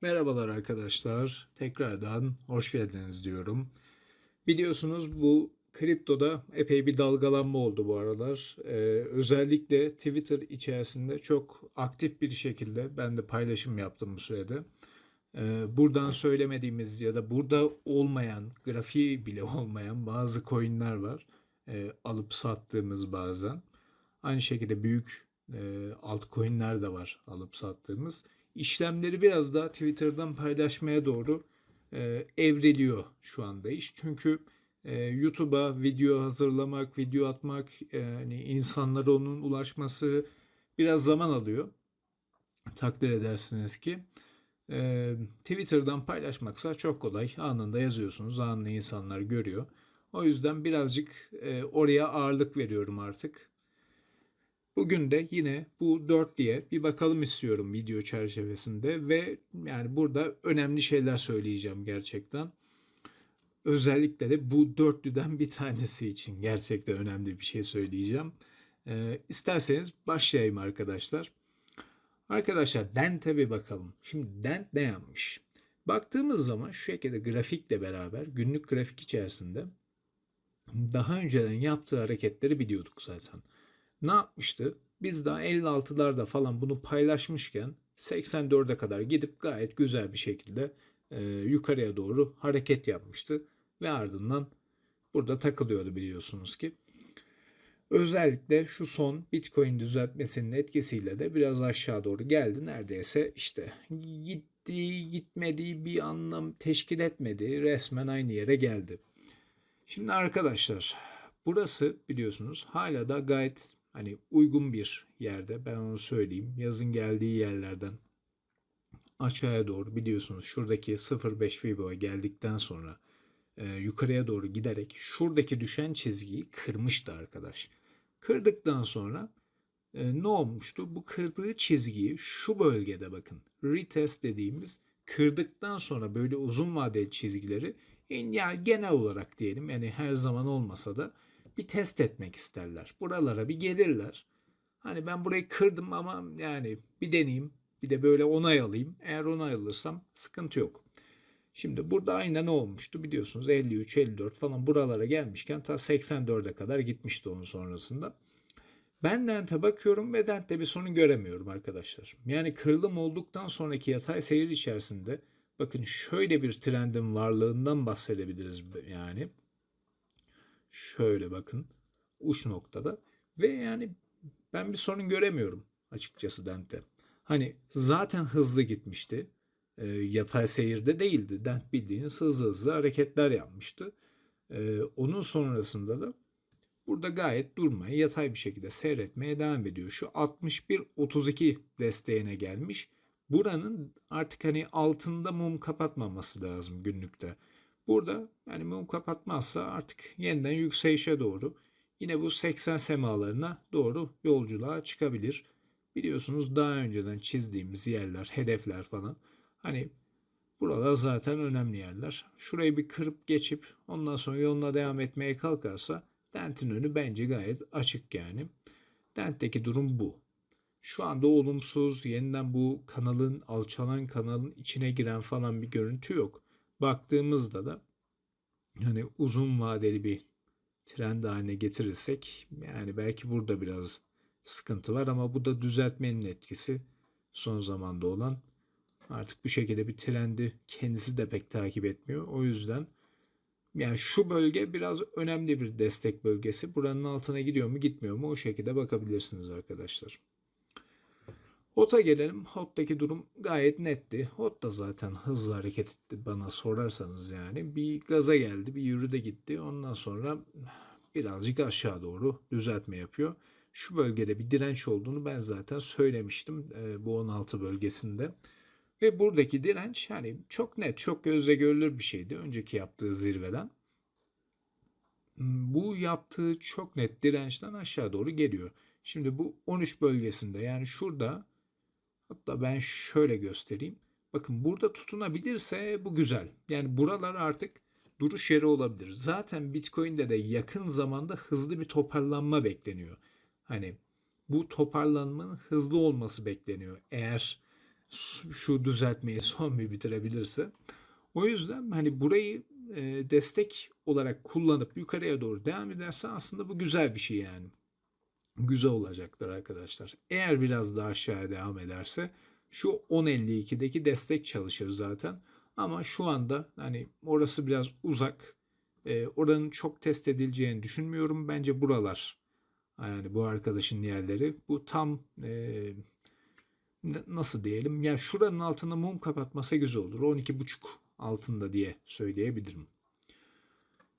Merhabalar arkadaşlar. Tekrardan hoş geldiniz diyorum. Biliyorsunuz bu kriptoda epey bir dalgalanma oldu bu aralar. Ee, özellikle Twitter içerisinde çok aktif bir şekilde ben de paylaşım yaptım bu sürede. Ee, buradan söylemediğimiz ya da burada olmayan, grafiği bile olmayan bazı coinler var. Ee, alıp sattığımız bazen. Aynı şekilde büyük e, altcoin'ler de var alıp sattığımız. İşlemleri biraz daha Twitter'dan paylaşmaya doğru e, evriliyor şu anda iş. Çünkü e, YouTube'a video hazırlamak, video atmak, e, hani insanlara onun ulaşması biraz zaman alıyor. Takdir edersiniz ki. E, Twitter'dan paylaşmaksa çok kolay. Anında yazıyorsunuz, anında insanlar görüyor. O yüzden birazcık e, oraya ağırlık veriyorum artık. Bugün de yine bu dörtlüye bir bakalım istiyorum video çerçevesinde ve yani burada önemli şeyler söyleyeceğim gerçekten. Özellikle de bu dörtlüden bir tanesi için gerçekten önemli bir şey söyleyeceğim. Ee, isterseniz başlayayım arkadaşlar. Arkadaşlar Dent'e bir bakalım. Şimdi Dent ne yapmış? Baktığımız zaman şu şekilde grafikle beraber günlük grafik içerisinde daha önceden yaptığı hareketleri biliyorduk zaten ne yapmıştı? Biz daha 56'larda falan bunu paylaşmışken 84'e kadar gidip gayet güzel bir şekilde e, yukarıya doğru hareket yapmıştı ve ardından burada takılıyordu biliyorsunuz ki. Özellikle şu son Bitcoin düzeltmesinin etkisiyle de biraz aşağı doğru geldi. Neredeyse işte gitti gitmedi bir anlam teşkil etmedi. Resmen aynı yere geldi. Şimdi arkadaşlar burası biliyorsunuz hala da gayet hani uygun bir yerde ben onu söyleyeyim. Yazın geldiği yerlerden aşağıya doğru biliyorsunuz şuradaki 0.5 Fibo'ya geldikten sonra e, yukarıya doğru giderek şuradaki düşen çizgiyi kırmıştı arkadaş. Kırdıktan sonra e, ne olmuştu? Bu kırdığı çizgiyi şu bölgede bakın retest dediğimiz kırdıktan sonra böyle uzun vadeli çizgileri yani genel olarak diyelim yani her zaman olmasa da bir test etmek isterler. Buralara bir gelirler. Hani ben burayı kırdım ama yani bir deneyeyim. Bir de böyle onay alayım. Eğer onay alırsam sıkıntı yok. Şimdi burada aynen ne olmuştu biliyorsunuz 53, 54 falan buralara gelmişken ta 84'e kadar gitmişti onun sonrasında. Ben Dent'e bakıyorum ve Dent'te bir sorun göremiyorum arkadaşlar. Yani kırılım olduktan sonraki yatay seyir içerisinde bakın şöyle bir trendin varlığından bahsedebiliriz yani. Şöyle bakın uç noktada ve yani ben bir sorun göremiyorum açıkçası Dent'te. Hani zaten hızlı gitmişti. E, yatay seyirde değildi. Dent bildiğiniz hızlı hızlı hareketler yapmıştı. E, onun sonrasında da burada gayet durmaya, yatay bir şekilde seyretmeye devam ediyor. Şu 61-32 desteğine gelmiş. Buranın artık hani altında mum kapatmaması lazım günlükte. Burada yani mum kapatmazsa artık yeniden yükselişe doğru yine bu 80 semalarına doğru yolculuğa çıkabilir. Biliyorsunuz daha önceden çizdiğimiz yerler, hedefler falan. Hani burada zaten önemli yerler. Şurayı bir kırıp geçip ondan sonra yoluna devam etmeye kalkarsa Dent'in önü bence gayet açık yani. Dent'teki durum bu. Şu anda olumsuz, yeniden bu kanalın, alçalan kanalın içine giren falan bir görüntü yok baktığımızda da hani uzun vadeli bir trend haline getirirsek yani belki burada biraz sıkıntı var ama bu da düzeltmenin etkisi son zamanda olan artık bu şekilde bir trendi kendisi de pek takip etmiyor. O yüzden yani şu bölge biraz önemli bir destek bölgesi. Buranın altına gidiyor mu gitmiyor mu o şekilde bakabilirsiniz arkadaşlar. HOT'a gelelim. HOT'taki durum gayet netti. HOT da zaten hızlı hareket etti bana sorarsanız yani. Bir gaza geldi, bir yürüde gitti. Ondan sonra birazcık aşağı doğru düzeltme yapıyor. Şu bölgede bir direnç olduğunu ben zaten söylemiştim e, bu 16 bölgesinde. Ve buradaki direnç yani çok net, çok gözle görülür bir şeydi önceki yaptığı zirveden. Bu yaptığı çok net dirençten aşağı doğru geliyor. Şimdi bu 13 bölgesinde yani şurada Hatta ben şöyle göstereyim. Bakın burada tutunabilirse bu güzel. Yani buralar artık duruş yeri olabilir. Zaten Bitcoin'de de yakın zamanda hızlı bir toparlanma bekleniyor. Hani bu toparlanmanın hızlı olması bekleniyor. Eğer Şu düzeltmeyi son bir bitirebilirse. O yüzden hani burayı e, destek olarak kullanıp yukarıya doğru devam ederse aslında bu güzel bir şey yani. Güzel olacaktır arkadaşlar. Eğer biraz daha aşağıya devam ederse şu 10.52'deki destek çalışır zaten. Ama şu anda hani orası biraz uzak. E, oranın çok test edileceğini düşünmüyorum. Bence buralar yani bu arkadaşın yerleri. Bu tam e, nasıl diyelim ya şuranın altında mum kapatması güzel olur. 12.5 altında diye söyleyebilirim.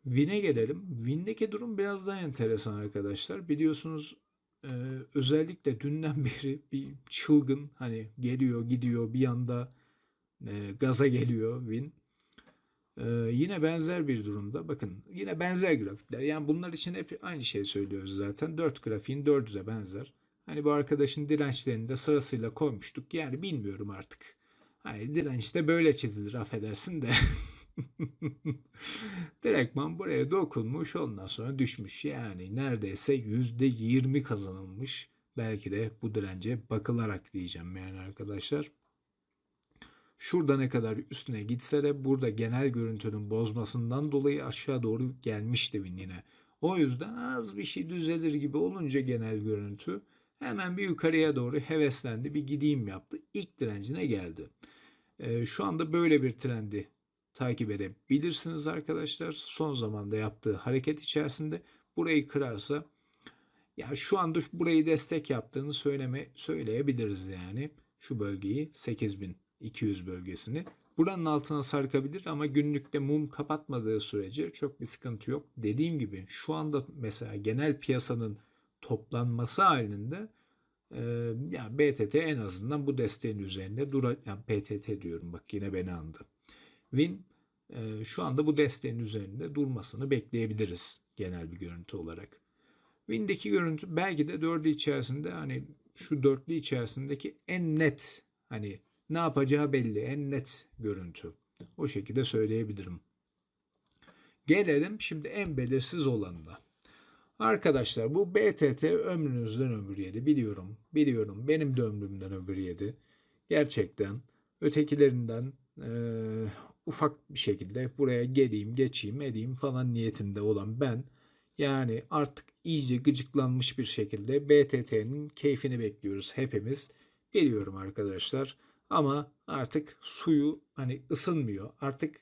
Win'e gelelim. Win'deki durum biraz daha enteresan arkadaşlar. Biliyorsunuz e, özellikle dünden beri bir çılgın hani geliyor gidiyor bir anda e, gaza geliyor Win. E, yine benzer bir durumda. Bakın yine benzer grafikler. Yani bunlar için hep aynı şey söylüyoruz zaten. 4 grafiğin 4'üze benzer. Hani bu arkadaşın dirençlerini de sırasıyla koymuştuk. Yani bilmiyorum artık. Hani direnç de böyle çizilir affedersin de. Direktman buraya dokunmuş ondan sonra düşmüş. Yani neredeyse %20 kazanılmış. Belki de bu dirence bakılarak diyeceğim yani arkadaşlar. Şurada ne kadar üstüne gitse de burada genel görüntünün bozmasından dolayı aşağı doğru gelmişti Win yine. O yüzden az bir şey düzelir gibi olunca genel görüntü hemen bir yukarıya doğru heveslendi bir gideyim yaptı. İlk direncine geldi. Ee, şu anda böyle bir trendi takip edebilirsiniz arkadaşlar. Son zamanda yaptığı hareket içerisinde burayı kırarsa ya şu anda burayı destek yaptığını söyleme söyleyebiliriz yani. Şu bölgeyi 8200 bölgesini. Buranın altına sarkabilir ama günlükte mum kapatmadığı sürece çok bir sıkıntı yok. Dediğim gibi şu anda mesela genel piyasanın toplanması halinde e, ya BTT en azından bu desteğin üzerinde dura yani PTT diyorum bak yine beni andı. Win e, şu anda bu desteğin üzerinde durmasını bekleyebiliriz genel bir görüntü olarak. Win'deki görüntü belki de dördü içerisinde hani şu dörtlü içerisindeki en net hani ne yapacağı belli en net görüntü. O şekilde söyleyebilirim. Gelelim şimdi en belirsiz olanına. Arkadaşlar bu BTT ömrünüzden ömür yedi biliyorum. Biliyorum benim de ömrümden ömür yedi. Gerçekten ötekilerinden eee, ufak bir şekilde buraya geleyim geçeyim edeyim falan niyetinde olan ben yani artık iyice gıcıklanmış bir şekilde BTT'nin keyfini bekliyoruz hepimiz. Biliyorum arkadaşlar ama artık suyu hani ısınmıyor artık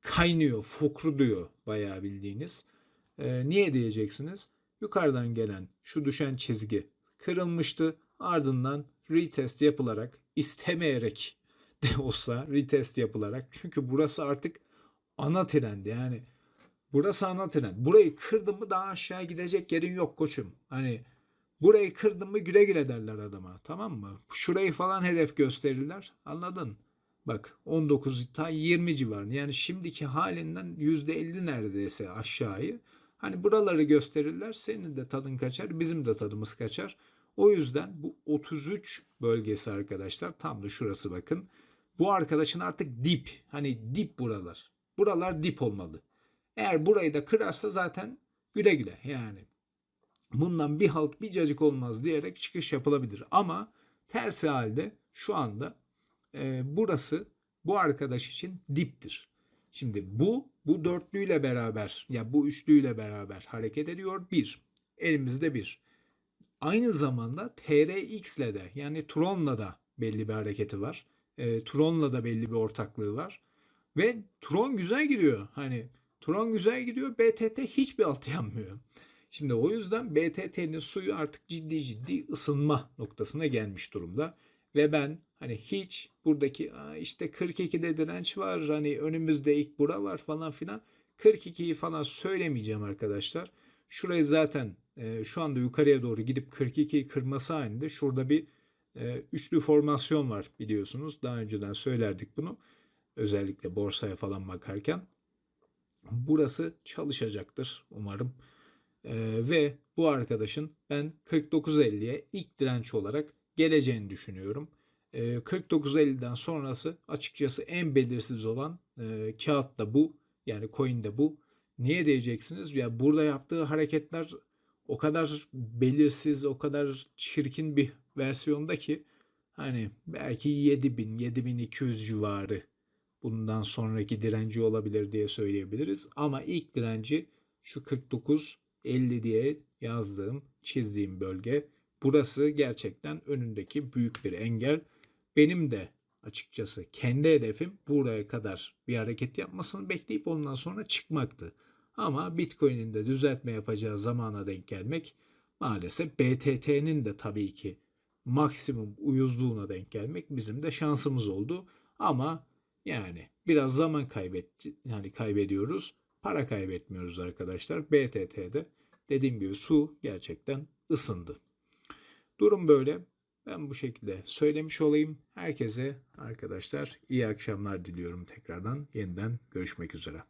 kaynıyor fokruduyor bayağı bildiğiniz. Ee, niye diyeceksiniz? Yukarıdan gelen şu düşen çizgi kırılmıştı. Ardından retest yapılarak istemeyerek de olsa retest yapılarak çünkü burası artık ana trend yani burası ana trend. Burayı kırdın mı daha aşağı gidecek yerin yok koçum. Hani burayı kırdın mı güle güle derler adama tamam mı? Şurayı falan hedef gösterirler anladın? Bak 19 ta 20 civarında yani şimdiki halinden %50 neredeyse aşağıyı. Hani buraları gösterirler senin de tadın kaçar bizim de tadımız kaçar. O yüzden bu 33 bölgesi arkadaşlar tam da şurası bakın. Bu arkadaşın artık dip hani dip buralar. Buralar dip olmalı. Eğer burayı da kırarsa zaten güle güle yani. Bundan bir halt bir cacık olmaz diyerek çıkış yapılabilir. Ama tersi halde şu anda e, burası bu arkadaş için diptir. Şimdi bu bu dörtlüyle beraber ya bu üçlüyle beraber hareket ediyor. Bir. Elimizde bir. Aynı zamanda TRX ile de yani Tron'la da belli bir hareketi var. E, Tron'la da belli bir ortaklığı var. Ve Tron güzel gidiyor. Hani Tron güzel gidiyor. BTT hiçbir altı yanmıyor. Şimdi o yüzden BTT'nin suyu artık ciddi ciddi ısınma noktasına gelmiş durumda. Ve ben hani hiç buradaki "Aa işte 42'de direnç var hani önümüzde ilk bura var falan filan 42'yi falan söylemeyeceğim arkadaşlar. Şurayı zaten e, şu anda yukarıya doğru gidip 42'yi kırması halinde şurada bir üçlü formasyon var biliyorsunuz. Daha önceden söylerdik bunu. Özellikle borsaya falan bakarken. Burası çalışacaktır umarım. Ve bu arkadaşın ben 49.50'ye ilk direnç olarak geleceğini düşünüyorum. Ee, 49.50'den sonrası açıkçası en belirsiz olan e, kağıt da bu. Yani coin de bu. Niye diyeceksiniz? Ya burada yaptığı hareketler o kadar belirsiz, o kadar çirkin bir versiyonda ki Hani belki 7000 7200 civarı bundan sonraki direnci olabilir diye söyleyebiliriz. Ama ilk direnci şu 49 50 diye yazdığım, çizdiğim bölge. Burası gerçekten önündeki büyük bir engel. Benim de açıkçası kendi hedefim buraya kadar bir hareket yapmasını bekleyip ondan sonra çıkmaktı. Ama Bitcoin'in de düzeltme yapacağı zamana denk gelmek maalesef BTT'nin de tabii ki maksimum uyuzluğuna denk gelmek bizim de şansımız oldu. Ama yani biraz zaman kaybet yani kaybediyoruz. Para kaybetmiyoruz arkadaşlar. BTT'de dediğim gibi su gerçekten ısındı. Durum böyle. Ben bu şekilde söylemiş olayım. Herkese arkadaşlar iyi akşamlar diliyorum tekrardan. Yeniden görüşmek üzere.